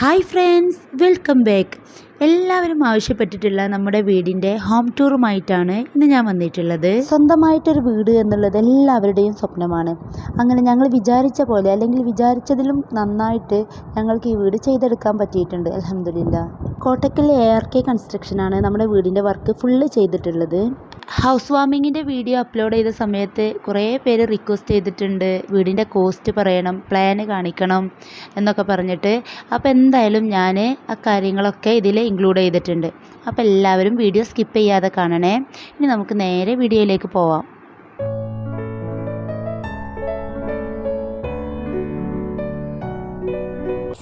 Hi friends welcome back. എല്ലാവരും ആവശ്യപ്പെട്ടിട്ടുള്ള നമ്മുടെ വീടിന്റെ ഹോം ടൂറുമായിട്ടാണ് ഇന്ന് ഞാൻ വന്നിട്ടുള്ളത്. സ്വന്തമായിട്ടൊരു വീട് എന്നുള്ളത് എല്ലാവരുടെയും സ്വപ്നമാണ്. അങ്ങനെ ഞങ്ങൾ വിചാരിച്ച പോലെ അല്ലെങ്കിൽ വിചാരിച്ചതിലും നന്നായിട്ട് ഞങ്ങൾക്ക് ഈ വീട് ചെയ്തെടുക്കാൻ പറ്റിയിട്ടുണ്ട് അലഹമില്ല കോട്ടക്കൽ എ ആർ കെ കൺസ്ട്രക്ഷനാണ് നമ്മുടെ വീടിന്റെ വർക്ക് ഫുള്ള് ചെയ്തിട്ടുള്ളത്. ഹൗസ് വാമിങ്ങിന്റെ വീഡിയോ അപ്ലോഡ് ചെയ്ത സമയത്ത് കുറേ പേര് റിക്വസ്റ്റ് ചെയ്തിട്ടുണ്ട് വീടിന്റെ കോസ്റ്റ് പറയണം പ്ലാന് കാണിക്കണം എന്നൊക്കെ പറഞ്ഞിട്ട്. അപ്പോൾ എന്തായാലും ഞാൻ ആ കാര്യങ്ങളൊക്കെ ഇതിൽ ഇൻക്ലൂഡ് ചെയ്തിട്ടുണ്ട്. അപ്പോൾ എല്ലാവരും വീഡിയോ സ്കിപ്പ് ചെയ്യാതെ കാണണേ. ഇനി നമുക്ക് നേരെ വീഡിയോയിലേക്ക് പോവാം.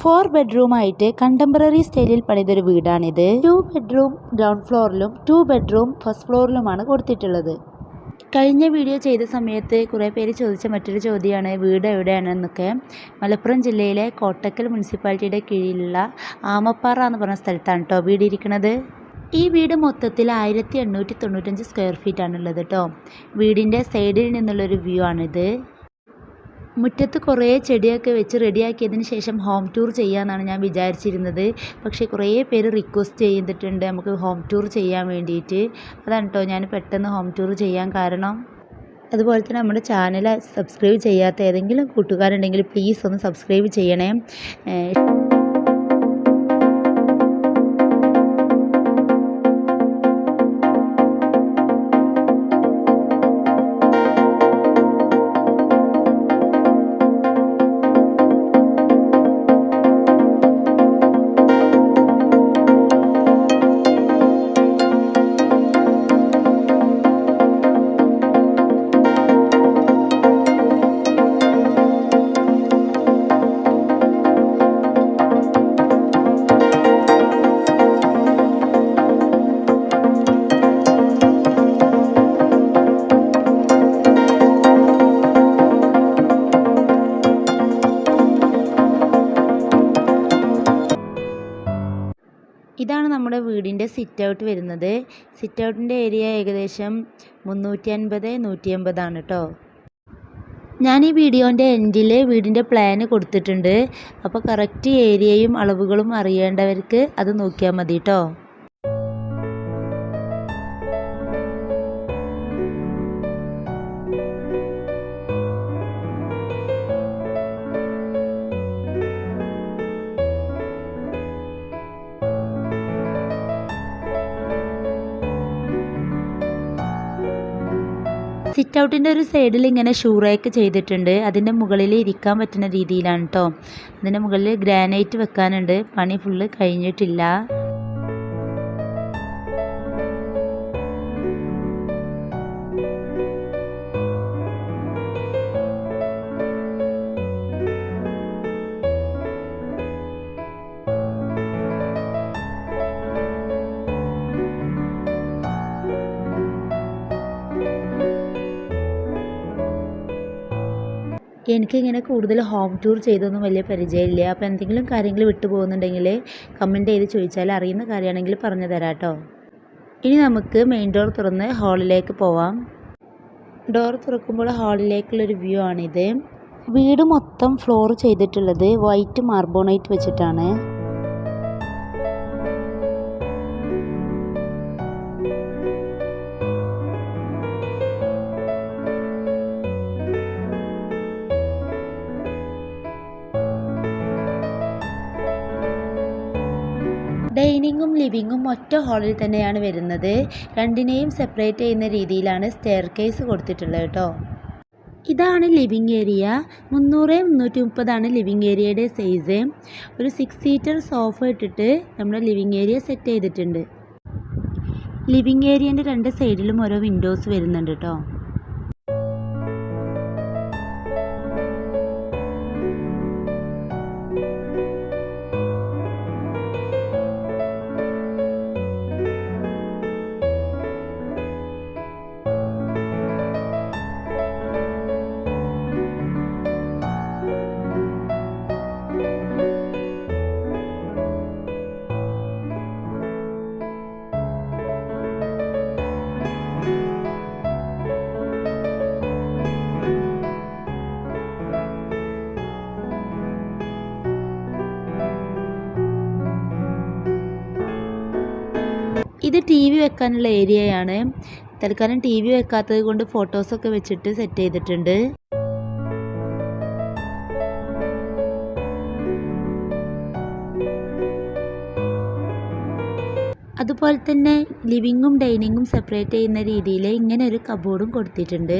ഫോർ ബെഡ്റൂമായിട്ട് കണ്ടംപററി സ്റ്റൈലിൽ പണിതൊരു വീടാണിത്. ടു ബെഡ്റൂം ഗ്രൗണ്ട് ഫ്ലോറിലും ടു ബെഡ്റൂം ഫസ്റ്റ് ഫ്ലോറിലുമാണ് കൊടുത്തിട്ടുള്ളത്. കഴിഞ്ഞ വീഡിയോ ചെയ്ത സമയത്ത് കുറേ പേര് ചോദിച്ച മറ്റൊരു ചോദ്യമാണ് വീട് എവിടെയാണെന്നൊക്കെ. മലപ്പുറം ജില്ലയിലെ കോട്ടക്കൽ മുനിസിപ്പാലിറ്റിയുടെ കീഴിലുള്ള ആമപ്പാറ എന്ന് പറഞ്ഞ സ്ഥലത്താണ് കേട്ടോ വീട് ഇരിക്കുന്നത് ഈ വീട് മൊത്തത്തിൽ ആയിരത്തി എണ്ണൂറ്റി തൊണ്ണൂറ്റഞ്ച് സ്ക്വയർ ഫീറ്റ് ആണുള്ളത് കേട്ടോ വീടിന്റെ സൈഡിൽ നിന്നുള്ളൊരു വ്യൂ ആണിത്. മുറ്റത്ത് കുറേ ചെടിയൊക്കെ വെച്ച് റെഡിയാക്കിയതിന് ശേഷം ഹോം ടൂർ ചെയ്യാമെന്നാണ് ഞാൻ വിചാരിച്ചിരുന്നത്. പക്ഷേ കുറേ പേര് റിക്വസ്റ്റ് ചെയ്തിട്ടുണ്ട് നമുക്ക് ഹോം ടൂർ ചെയ്യാൻ വേണ്ടിയിട്ട്. അതാണ് കേട്ടോ ഞാൻ പെട്ടെന്ന് ഹോം ടൂർ ചെയ്യാൻ കാരണം. അതുപോലെ തന്നെ നമ്മുടെ ചാനൽ സബ്സ്ക്രൈബ് ചെയ്യാത്ത ഏതെങ്കിലും കൂട്ടുകാരുണ്ടെങ്കിൽ പ്ലീസ് ഒന്ന് സബ്സ്ക്രൈബ് ചെയ്യണേ. സിറ്റ് ഔട്ട് വരുന്നത്. സിറ്റ് ഔട്ടിന്റെ ഏരിയ ഏകദേശം മുന്നൂറ്റി അൻപത് നൂറ്റി അമ്പതാണ് കേട്ടോ ഞാൻ ഈ വീഡിയോന്റെ എൻഡിൽ വീടിന്റെ പ്ലാന് കൊടുത്തിട്ടുണ്ട്. അപ്പോൾ കറക്റ്റ് ഏരിയയും അളവുകളും അറിയേണ്ടവർക്ക് അത് നോക്കിയാൽ മതി കേട്ടോ സിറ്റ് ഔട്ടിന്റെ ഒരു സൈഡിൽ ഇങ്ങനെ ഷൂറേക്ക് ചെയ്തിട്ടുണ്ട്. അതിന്റെ മുകളിൽ ഇരിക്കാൻ പറ്റുന്ന രീതിയിലാണ് കേട്ടോ അതിന്റെ മുകളിൽ ഗ്രാനൈറ്റ് വെക്കാനുണ്ട്. പണി ഫുള്ള് കഴിഞ്ഞിട്ടില്ല. എനിക്കിങ്ങനെ കൂടുതൽ ഹോം ടൂർ ചെയ്തൊന്നും വലിയ പരിചയമില്ല. അപ്പോൾ എന്തെങ്കിലും കാര്യങ്ങൾ വിട്ടു പോകുന്നുണ്ടെങ്കിൽ കമന്റ് ചെയ്ത് ചോദിച്ചാൽ അറിയുന്ന കാര്യമാണെങ്കിൽ പറഞ്ഞു തരാം കേട്ടോ ഇനി നമുക്ക് മെയിൻ ഡോർ തുറന്ന് ഹാളിലേക്ക് പോവാം. ഡോർ തുറക്കുമ്പോൾ ഹാളിലേക്കുള്ളൊരു വ്യൂ ആണിത്. വീട് മൊത്തം ഫ്ലോർ ചെയ്തിട്ടുള്ളത് വൈറ്റ് മാർബോണൈറ്റ് വെച്ചിട്ടാണ്. ഡൈനിങ്ങും ലിവിങ്ങും ഒറ്റ ഹാളിൽ തന്നെയാണ് വരുന്നത്. രണ്ടിനെയും സെപ്പറേറ്റ് ചെയ്യുന്ന രീതിയിലാണ് സ്റ്റെയർ കേസ് കൊടുത്തിട്ടുള്ളത് കേട്ടോ. ഇതാണ് ലിവിങ് ഏരിയ. മുന്നൂറ് മുന്നൂറ്റി മുപ്പതാണ് ലിവിങ് ഏരിയയുടെ സൈസ്. ഒരു സിക്സ് സീറ്റർ സോഫ ഇട്ടിട്ട് നമ്മുടെ ലിവിങ് ഏരിയ സെറ്റ് ചെയ്തിട്ടുണ്ട്. ലിവിങ് ഏരിയേന്റെ രണ്ട് സൈഡിലും ഓരോ വിൻഡോസ് വരുന്നുണ്ട് കേട്ടോ. ഇത് ടി വി വെക്കാനുള്ള ഏരിയയാണ് തൽക്കാലം ടി വി വെക്കാത്തത് കൊണ്ട് ഫോട്ടോസൊക്കെ വെച്ചിട്ട് സെറ്റ് ചെയ്തിട്ടുണ്ട്. അതുപോലെ തന്നെ ലിവിങ്ങും ഡൈനിങ്ങും സെപ്പറേറ്റ് ചെയ്യുന്ന രീതിയിൽ ഇങ്ങനെ ഒരു കബോർഡും കൊടുത്തിട്ടുണ്ട്.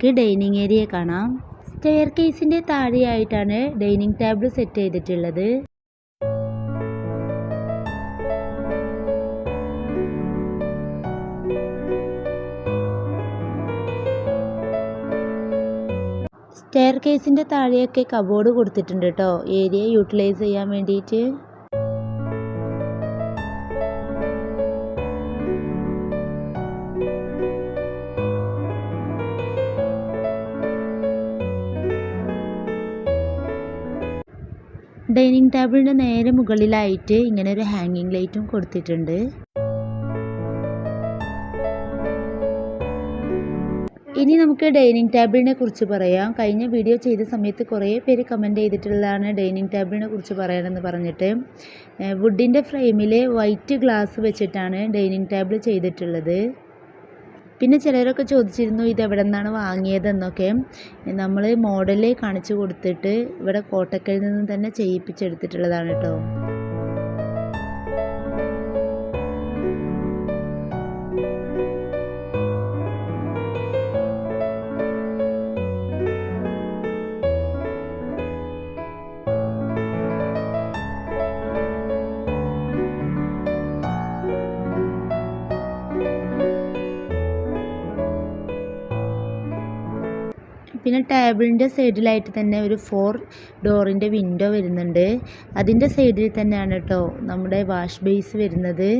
നമുക്ക് ഡൈനിങ് ഏരിയ കാണാം. സ്റ്റെയർ കേസിന്റെ താഴെയായിട്ടാണ് ഡൈനിങ് ടേബിൾ സെറ്റ് ചെയ്തിട്ടുള്ളത്. സ്റ്റെയർ കേസിന്റെ താഴെയൊക്കെ കബോർഡ് കൊടുത്തിട്ടുണ്ട് കേട്ടോ ഏരിയ യൂട്ടിലൈസ് ചെയ്യാൻ വേണ്ടിയിട്ട്. ഡൈനിങ് ടേബിളിന്റെ നേരെ മുകളിലായിട്ട് ഇങ്ങനെ ഒരു ഹാങ്ങിങ് ലൈറ്റും കൊടുത്തിട്ടുണ്ട്. ഇനി നമുക്ക് ഡൈനിങ് ടേബിളിനെ കുറിച്ച് പറയാം. കഴിഞ്ഞ വീഡിയോ ചെയ്ത സമയത്ത് കുറേ പേര് കമന്റ് ചെയ്തിട്ടുള്ളതാണ് ഡൈനിങ് ടേബിളിനെ കുറിച്ച് പറയണമെന്ന് പറഞ്ഞിട്ട്. വുഡിന്റെ ഫ്രെയിമിൽ വൈറ്റ് ഗ്ലാസ് വെച്ചിട്ടാണ് ഡൈനിങ് ടേബിൾ ചെയ്തിട്ടുള്ളത്. പിന്നെ ചിലരൊക്കെ ചോദിച്ചിരുന്നു ഇത് എവിടെ നിന്നാണ് വാങ്ങിയതെന്നൊക്കെ. നമ്മൾ മോഡൽ കാണിച്ചു കൊടുത്തിട്ട് ഇവിടെ കോട്ടക്കലിൽ നിന്ന് തന്നെ ചെയ്യിപ്പിച്ചെടുത്തിട്ടുള്ളതാണ് കേട്ടോ. പിന്നെ ടേബിളിന്റെ സൈഡിലായിട്ട് തന്നെ ഒരു ഫോർ ഡോറിന്റെ വിൻഡോ വരുന്നുണ്ട്. അതിന്റെ സൈഡിൽ തന്നെയാണ് കേട്ടോ നമ്മുടെ വാഷ് ബേസ് വരുന്നത്.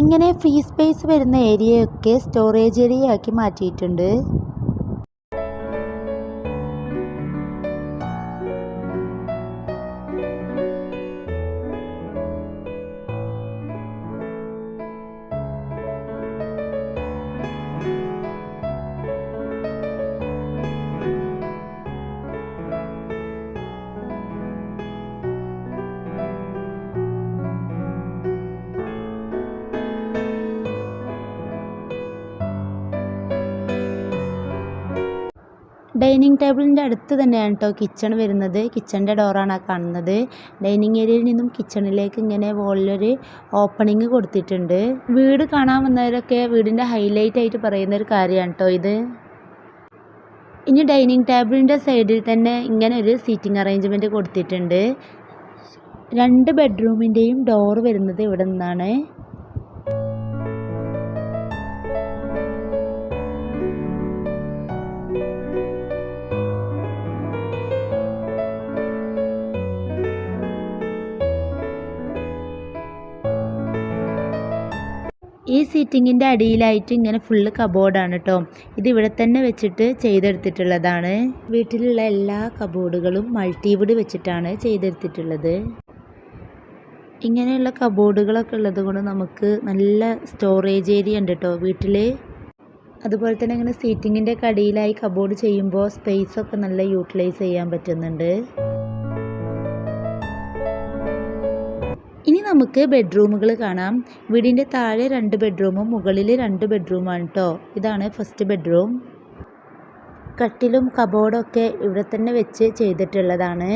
ഇങ്ങനെ ഫ്രീ സ്പേസ് വരുന്ന ഏരിയയൊക്കെ സ്റ്റോറേജ് ആക്കി മാറ്റിയിട്ടുണ്ട്. ഡൈനിങ് ടേബിളിന്റെ അടുത്ത് തന്നെയാണ് കേട്ടോ കിച്ചൺ വരുന്നത്. കിച്ചണിന്റെ ഡോറാണ് ആ കാണുന്നത്. ഡൈനിങ് ഏരിയയിൽ നിന്നും കിച്ചണിലേക്ക് ഇങ്ങനെ വോളിലൊരു ഓപ്പണിങ് കൊടുത്തിട്ടുണ്ട്. വീട് കാണാൻ വന്നവരൊക്കെ വീടിന്റെ ഹൈലൈറ്റ് ആയിട്ട് പറയുന്ന ഒരു കാര്യമാണ് കേട്ടോ ഇത്. ഇനി ഡൈനിങ് ടേബിളിന്റെ സൈഡിൽ തന്നെ ഇങ്ങനെ ഒരു സീറ്റിംഗ് അറേഞ്ച്മെന്റ് കൊടുത്തിട്ടുണ്ട്. രണ്ട് ബെഡ്റൂമിന്റെയും ഡോർ വരുന്നത് ഇവിടെ നിന്നാണ്. ഈ സീറ്റിങ്ങിന്റെ അടിയിലായിട്ട് ഇങ്ങനെ ഫുള്ള് കബോർഡാണ് കേട്ടോ ഇത് ഇവിടെ തന്നെ വെച്ചിട്ട് ചെയ്തെടുത്തിട്ടുള്ളതാണ്. വീട്ടിലുള്ള എല്ലാ കബോർഡുകളും മൾട്ടിവുഡ് വെച്ചിട്ടാണ് ചെയ്തെടുത്തിട്ടുള്ളത്. ഇങ്ങനെയുള്ള കബോർഡുകളൊക്കെ ഉള്ളത് കൊണ്ട് നമുക്ക് നല്ല സ്റ്റോറേജ് ഏരിയ ഉണ്ട് കേട്ടോ വീട്ടിൽ അതുപോലെ തന്നെ ഇങ്ങനെ സീറ്റിങ്ങിന്റെ കടിയിലായി കബോർഡ് ചെയ്യുമ്പോൾ സ്പേസൊക്കെ നല്ല യൂട്ടിലൈസ് ചെയ്യാൻ പറ്റുന്നുണ്ട്. ഇനി നമുക്ക് ബെഡ്റൂമുകൾ കാണാം. വീടിന്റെ താഴെ രണ്ട് ബെഡ്റൂമും മുകളിൽ രണ്ട് ബെഡ്റൂമാണ് കേട്ടോ ഇതാണ് ഫസ്റ്റ് ബെഡ്റൂം കട്ടിലും കബോർഡൊക്കെ ഇവിടെ തന്നെ വെച്ച് ചെയ്തിട്ടുള്ളതാണ്.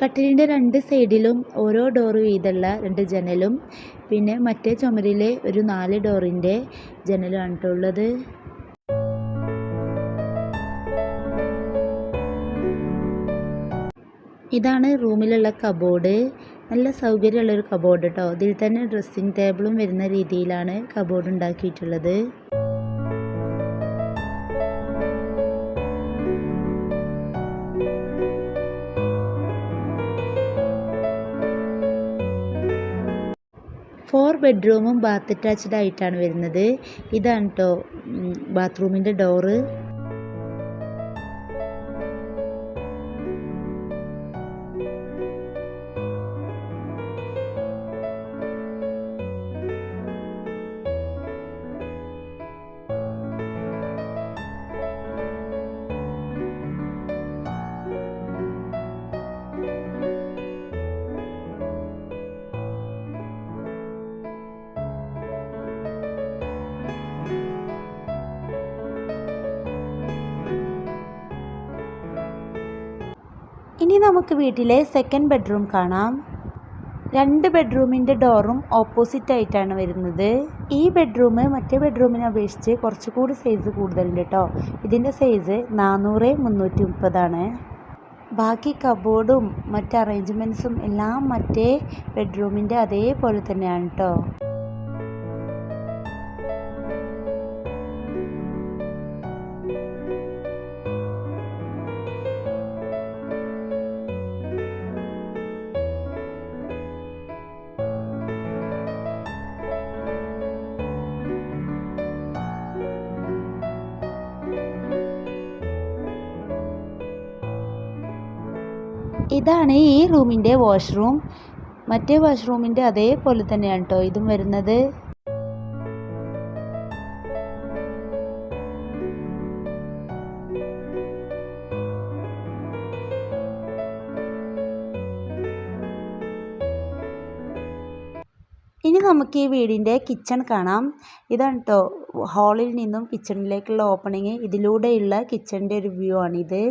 കട്ടിലിന്റെ രണ്ട് സൈഡിലും ഓരോ ഡോറ് വീതമുള്ള രണ്ട് ജനലും പിന്നെ മറ്റേ ചുമരിലെ ഒരു നാല് ഡോറിന്റെ ജനലാണ് ഉള്ളത്. ഇതാണ് റൂമിലുള്ള കബോർഡ്. നല്ല സൗകര്യമുള്ളൊരു കബോർഡ് കേട്ടോ ഇതിൽ തന്നെ ഡ്രസ്സിങ് ടേബിളും വരുന്ന രീതിയിലാണ് കബോർഡ് ഉണ്ടാക്കിയിട്ടുള്ളത്. ബെഡ്റൂമും ബാത്ത് അറ്റാച്ച്ഡ് ആയിട്ടാണ് വരുന്നത്. ഇതാണ് കേട്ടോ ബാത്റൂമിന്റെ ഡോറ് ഇനി നമുക്ക് വീട്ടിലെ സെക്കൻഡ് ബെഡ്റൂം കാണാം. രണ്ട് ബെഡ്റൂമിന്റെ ഡോറും ഓപ്പോസിറ്റ് ആയിട്ടാണ് വരുന്നത്. ഈ ബെഡ്റൂം മറ്റേ ബെഡ്റൂമിനെ അപേക്ഷിച്ച് കുറച്ചുകൂടി സൈസ് കൂടുതലുണ്ട് കേട്ടോ ഇതിന്റെ സൈസ് നാനൂറ് മുന്നൂറ്റി മുപ്പതാണ് ബാക്കി കബോർഡും മറ്റ് അറേഞ്ച്മെന്റ്സും എല്ലാം മറ്റേ ബെഡ്റൂമിന്റെ അതേപോലെ തന്നെയാണ് കേട്ടോ ഇതാണ് ഈ റൂമിന്റെ വാഷ്റൂം. മറ്റേ വാഷ്റൂമിന്റെ അതേപോലെ തന്നെയാണ് കേട്ടോ ഇതും വരുന്നത്. ഇനി നമുക്ക് ഈ വീടിന്റെ കിച്ചൺ കാണാം. ഇതാണ് കേട്ടോ ഹാളിൽ നിന്നും കിച്ചണിലേക്കുള്ള ഓപ്പണിങ്. ഇതിലൂടെയുള്ള കിച്ചണിന്റെ ഒരു വ്യൂ ആണിത്.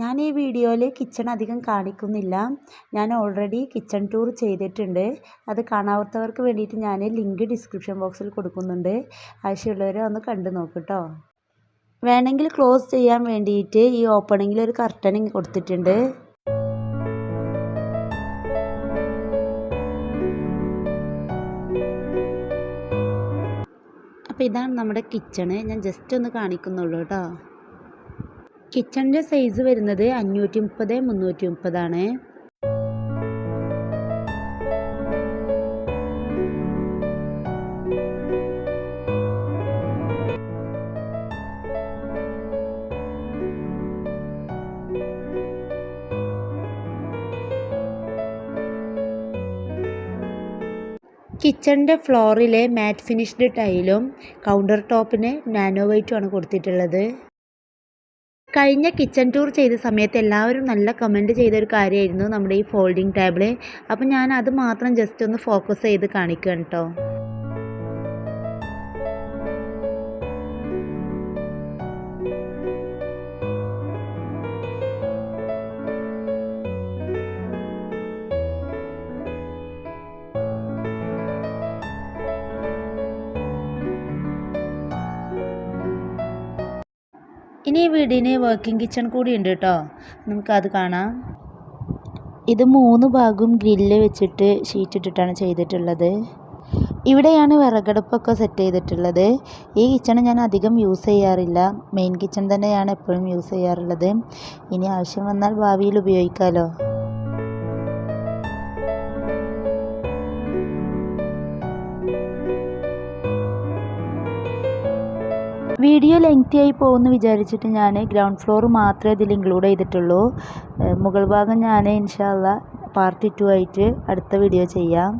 ഞാൻ ഈ വീഡിയോയിൽ കിച്ചൺ അധികം കാണിക്കുന്നില്ല. ഞാൻ ഓൾറെഡി കിച്ചൺ ടൂർ ചെയ്തിട്ടുണ്ട്. അത് കാണാത്തവർക്ക് വേണ്ടിയിട്ട് ഞാൻ ലിങ്ക് ഡിസ്ക്രിപ്ഷൻ ബോക്സിൽ കൊടുക്കുന്നുണ്ട്. ആവശ്യമുള്ളവർ ഒന്ന് കണ്ടു നോക്കട്ടോ വേണമെങ്കിൽ ക്ലോസ് ചെയ്യാൻ വേണ്ടിയിട്ട് ഈ ഓപ്പണിങ്ങിൽ ഒരു കർട്ടനിങ് കൊടുത്തിട്ടുണ്ട്. അപ്പോൾ ഇതാണ് നമ്മുടെ കിച്ചണ് ഞാൻ ജസ്റ്റ് ഒന്ന് കാണിക്കുന്നുള്ളൂ കേട്ടോ കിച്ചണിന്റെ സൈസ് വരുന്നത് അഞ്ഞൂറ്റി മുപ്പത് മുന്നൂറ്റി മുപ്പതാണ് കിച്ചണിന്റെ ഫ്ലോറിലെ മാറ്റ് ഫിനിഷ്ഡ് ടൈലും കൗണ്ടർ ടോപ്പിന് നാനോ വൈറ്റുമാണ് കൊടുത്തിട്ടുള്ളത്. കഴിഞ്ഞ കിച്ചൺ ടൂർ ചെയ്ത സമയത്ത് എല്ലാവരും നല്ല കമന്റ് ചെയ്തൊരു കാര്യമായിരുന്നു നമ്മുടെ ഈ ഫോൾഡിംഗ് ടേബിൾ അപ്പം ഞാൻ അത് മാത്രം ജസ്റ്റ് ഒന്ന് ഫോക്കസ് ചെയ്ത് കാണിക്കാം കേട്ടോ ഇനി ഈ വീടിന് വർക്കിംഗ് കിച്ചൺ കൂടി ഉണ്ട് കേട്ടോ നമുക്കത് കാണാം. ഇത് മൂന്ന് ഭാഗവും ഗ്രില്ല് വെച്ചിട്ട് ഷീറ്റ് ഇട്ടിട്ടാണ് ചെയ്തിട്ടുള്ളത്. ഇവിടെയാണ് വിറകടുപ്പൊക്കെ സെറ്റ് ചെയ്തിട്ടുള്ളത്. ഈ കിച്ചൺ ഞാൻ അധികം യൂസ് ചെയ്യാറില്ല. മെയിൻ കിച്ചൺ തന്നെയാണ് എപ്പോഴും യൂസ് ചെയ്യാറുള്ളത്. ഇനി ആവശ്യം വന്നാൽ ഭാവിയിൽ ഉപയോഗിക്കാമല്ലോ വീഡിയോ ലെങ്തി ആയി പോകുമെന്ന് വിചാരിച്ചിട്ട് ഞാൻ ഗ്രൗണ്ട് ഫ്ലോർ മാത്രമേ ഇതിൽ ഇൻക്ലൂഡ് ചെയ്തിട്ടുള്ളൂ. മുകൾ ഭാഗം ഞാൻ ഇൻഷാല്ല പാർട്ട് ടു ആയിട്ട് അടുത്ത വീഡിയോ ചെയ്യാം.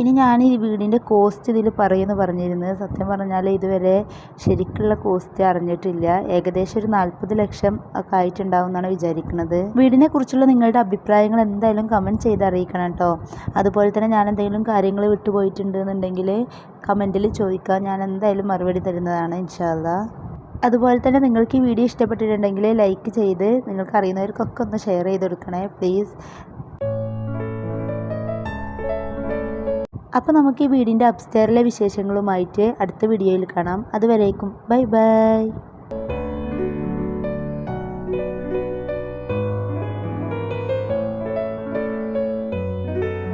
ഇനി ഞാൻ ഈ വീടിന്റെ കോസ്റ്റ് ഇതിൽ പറയുമെന്ന് പറഞ്ഞിരുന്നത്. സത്യം പറഞ്ഞാൽ ഇതുവരെ ശരിക്കുള്ള കോസ്റ്റ് അറിഞ്ഞിട്ടില്ല. ഏകദേശം ഒരു നാൽപ്പത് ലക്ഷം ഒക്കെ ആയിട്ടുണ്ടാവും എന്നാണ് വിചാരിക്കുന്നത് വീടിനെ കുറിച്ചുള്ള നിങ്ങളുടെ അഭിപ്രായങ്ങൾ എന്തായാലും കമന്റ് ചെയ്ത് അറിയിക്കണം കേട്ടോ അതുപോലെ തന്നെ ഞാൻ എന്തെങ്കിലും കാര്യങ്ങൾ വിട്ടുപോയിട്ടുണ്ട് എന്നുണ്ടെങ്കിൽ കമന്റിൽ ചോദിക്കാം. ഞാൻ എന്തായാലും മറുപടി തരുന്നതാണ് ഇൻഷാല്ല അതുപോലെ തന്നെ നിങ്ങൾക്ക് ഈ വീഡിയോ ഇഷ്ടപ്പെട്ടിട്ടുണ്ടെങ്കിൽ ലൈക്ക് ചെയ്ത് നിങ്ങൾക്ക് അറിയുന്നവർക്കൊക്കെ ഒന്ന് ഷെയർ ചെയ്ത് കൊടുക്കണേ. പ്ലീസ് അപ്പോൾ നമുക്ക് ഈ വീടിന്റെ അപ്സ്റ്റെയറിലെ വിശേഷങ്ങളുമായിട്ട് അടുത്ത വീഡിയോയിൽ കാണാം. അതുവരേക്കും ബൈ ബൈ